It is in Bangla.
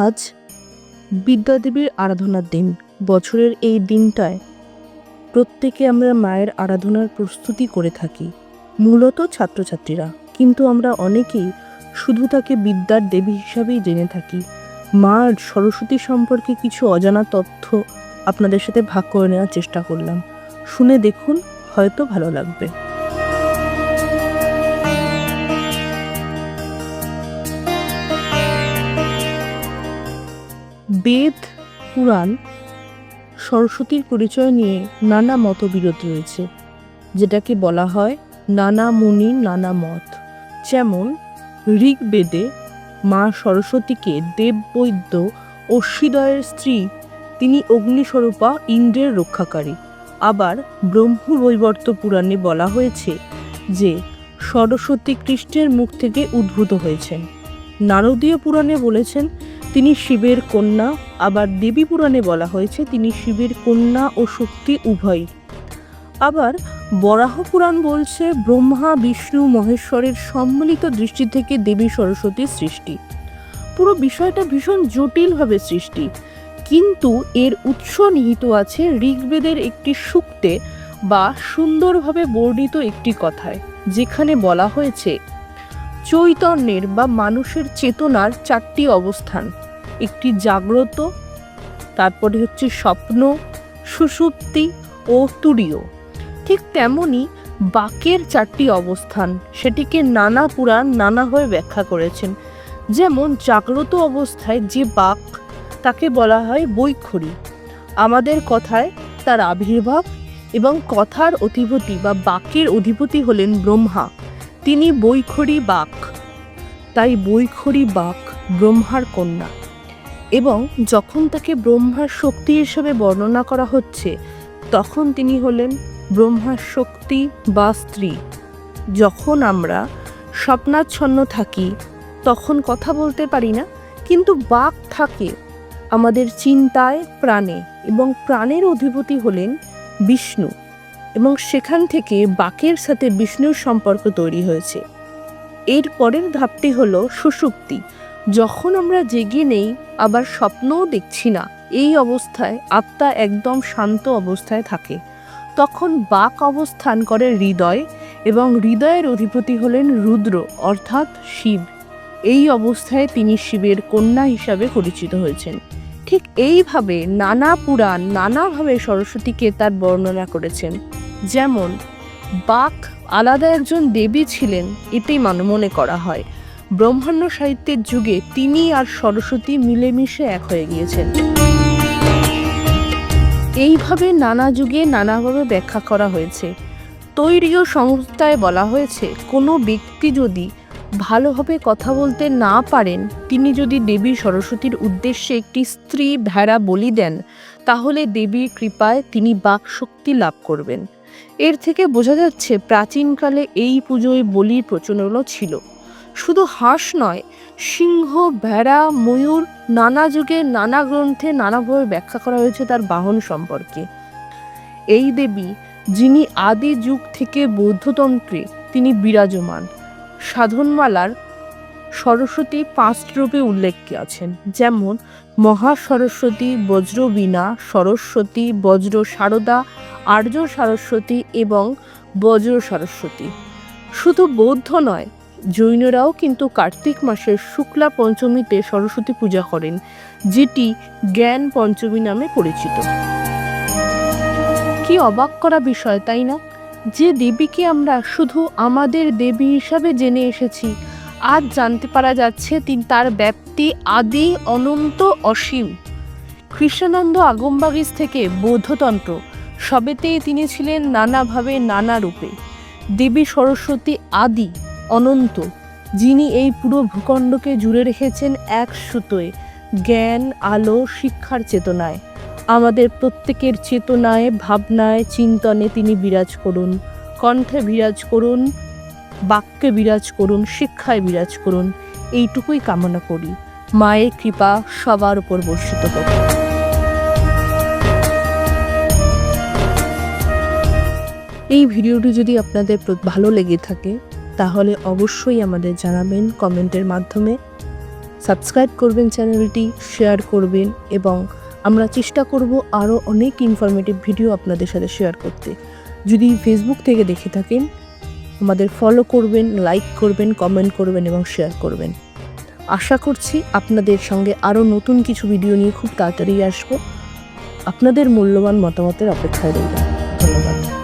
আজ বিদ্যাদেবীর আরাধনার দিন, বছরের এই দিনটায় প্রত্যেকে আমরা মায়ের আরাধনার প্রস্তুতি করে থাকি, মূলত ছাত্রছাত্রীরা। কিন্তু আমরা অনেকেই শুধু তাকে বিদ্যার দেবী হিসাবেই জেনে থাকি। মা সরস্বতী সম্পর্কে কিছু অজানা তথ্য আপনাদের সাথে ভাগ করে নেওয়ার চেষ্টা করলাম। শুনে দেখুন, হয়তো ভালো লাগবে। বেদ, পুরাণ, সরস্বতীর পরিচয় নিয়ে নানা মতবিরোধ রয়েছে, যেটাকে বলা হয় নানা মুনি, নানা মত। যেমন, ঋগ্বেদে মা সরস্বতীকে দেববৈদ্য অশ্বীদয়ের স্ত্রী, তিনি অগ্নিস্বরূপা ইন্দ্রের রক্ষাকারী। আবার ব্রহ্মবৈবর্ত পুরাণে বলা হয়েছে যে, সরস্বতী কৃষ্ণের মুখ থেকে উদ্ভূত হয়েছেন। নারদীয় পুরাণে বলেছেন তিনি শিবের কন্যা, আবার দেবী পুরাণে বলা হয়েছে তিনি শিবের কন্যা ও শক্তি উভয় আবার বরাহ পুরাণ বলছে, ব্রহ্মা, বিষ্ণু, মহেশ্বরের সম্মিলিত দৃষ্টি থেকে দেবী সরস্বতীর সৃষ্টি। পুরো বিষয়টা ভীষণ জটিলভাবে সৃষ্টি। কিন্তু এর উৎস নিহিত আছে ঋগ্বেদের একটি সূক্তে বা সুন্দরভাবে বর্ণিত একটি কথায়, যেখানে বলা হয়েছে, চৈতন্যের বা মানুষের চেতনার চারটি অবস্থান। একটি জাগ্রত, তারপরে হচ্ছে স্বপ্ন সুষুপ্তি ও তুরীয়। ঠিক তেমনি বাকের চারটি অবস্থান সেটিকে নানা পুরাণ নানাভাবে ব্যাখ্যা করেছেন। যেমন জাগ্রত অবস্থায় যে বাক, তাকে বলা হয় বৈখরি। আমাদের কথায় তার আবির্ভাব এবং কথার অধিপতি বা বাকের অধিপতি হলেন ব্রহ্মা। তিনি বৈখরি বাক, তাই বৈখরি বাক ব্রহ্মার কন্যা। এবং যখন তাকে ব্রহ্মার শক্তি হিসেবে বর্ণনা করা হচ্ছে, তখন তিনি হলেন ব্রহ্মার শক্তি বা স্ত্রী। যখন আমরা স্বপ্নাচ্ছন্ন থাকি, তখন কথা বলতে পারি না, কিন্তু বাক থাকে আমাদের চিন্তায়, প্রাণে এবং প্রাণের অধিপতি হলেন বিষ্ণু এবং সেখান থেকে বাকের সাথে বিষ্ণুর সম্পর্ক তৈরি হয়েছে। এর পরের ধাপটি হলো সুষুপ্তি। যখন আমরা জেগে নেই, আবার স্বপ্নও দেখছি না। এই অবস্থায় আত্মা একদম শান্ত অবস্থায় থাকে। তখন বাক অবস্থান করে হৃদয় এবং হৃদয়ের অধিপতি হলেন রুদ্র, অর্থাৎ শিব। এই অবস্থায় তিনি শিবের কন্যা হিসাবে পরিচিত হয়েছেন। ঠিক এইভাবে নানা পুরাণ, নানাভাবে সরস্বতীকে তার বর্ণনা করেছেন। যেমন, বাক আলাদা একজন দেবী ছিলেন মানে মনে করা হয়। ব্রহ্মাণ্ড সাহিত্যের যুগে তিনি আর সরস্বতী মিলেমিশে এক হয়ে গিয়েছেন। এইভাবে নানা যুগে নানাভাবে ব্যাখ্যা করা হয়েছে। তৈরীয় সংস্থায় বলা হয়েছে, কোনো ব্যক্তি যদি ভালোভাবে কথা বলতে না পারেন, তিনি যদি দেবী সরস্বতীর উদ্দেশ্যে একটি স্ত্রী ভেড়া বলি দেন, তাহলে দেবীর কৃপায় তিনি বাক শক্তি লাভ করবেন। এর থেকে বোঝা যাচ্ছে প্রাচীনকালে এই পুজোয় বলির প্রচলনও ছিল। শুধু হাঁস নয়, সিংহ, ভেড়া, ময়ূর, নানা যুগে, নানা গ্রন্থে নানাভাবে ব্যাখ্যা করা হয়েছে তার বাহন সম্পর্কে। এই দেবী, যিনি আদি যুগ থেকে বৌদ্ধতন্ত্রে তিনি বিরাজমান, সাধনমালার সরস্বতী পাঁচ রূপে উল্লেখ আছেন, যেমন মহা সরস্বতী বজ্রবীণা সরস্বতী, বজ্র সারদা, আর্য সরস্বতী এবং বজ্র সরস্বতী। শুধু বৌদ্ধ নয় জৈনরাও কিন্তু কার্তিক মাসের শুক্লা পঞ্চমীতে সরস্বতী পূজা করেন, যেটি জ্ঞান পঞ্চমী নামে পরিচিত। কি অবাক করা বিষয়, তাই না? যে দেবীকে আমরা শুধু আমাদের দেবী হিসাবে জেনে এসেছি, আজ জানতে পারা যাচ্ছে তিনি তার ব্যাপ্তি আদি অনন্ত অসীম। কৃষ্ণানন্দ আগমবাগিস থেকে বৌদ্ধতন্ত্র, সবেতেই তিনি ছিলেন নানাভাবে নানা রূপে। দেবী সরস্বতী আদি অনন্ত, যিনি এই পুরো ভূখণ্ডকে জুড়ে রেখেছেন এক সুতোয়, জ্ঞান, আলো, শিক্ষার চেতনায়। আমাদের প্রত্যেকের চেতনায়, ভাবনায়, চিন্তনে তিনি বিরাজ করুন, কণ্ঠে বিরাজ করুন, বাক্যে বিরাজ করুন, শিক্ষায় বিরাজ করুন, এইটুকুই কামনা করি। মায়ের কৃপা সবার উপর বর্ষিত হোক। এই ভিডিওটি যদি আপনাদের ভালো লেগে থাকে তাহলে অবশ্যই আমাদের জানাবেন কমেন্টের মাধ্যমে। সাবস্ক্রাইব করবেন চ্যানেলটি, শেয়ার করবেন এবং আমরা চেষ্টা করব আরও অনেক ইনফরমেটিভ ভিডিও আপনাদের সাথে শেয়ার করতে। যদি ফেসবুক থেকে দেখে থাকেন, আমাদের ফলো করবেন লাইক করবেন কমেন্ট করবেন এবং শেয়ার করবেন। আশা করছি আপনাদের সঙ্গে আরও নতুন কিছু ভিডিও নিয়ে খুব তাড়াতাড়ি আসব। আপনাদের মূল্যবান মতামতের অপেক্ষায় রইলাম। ধন্যবাদ।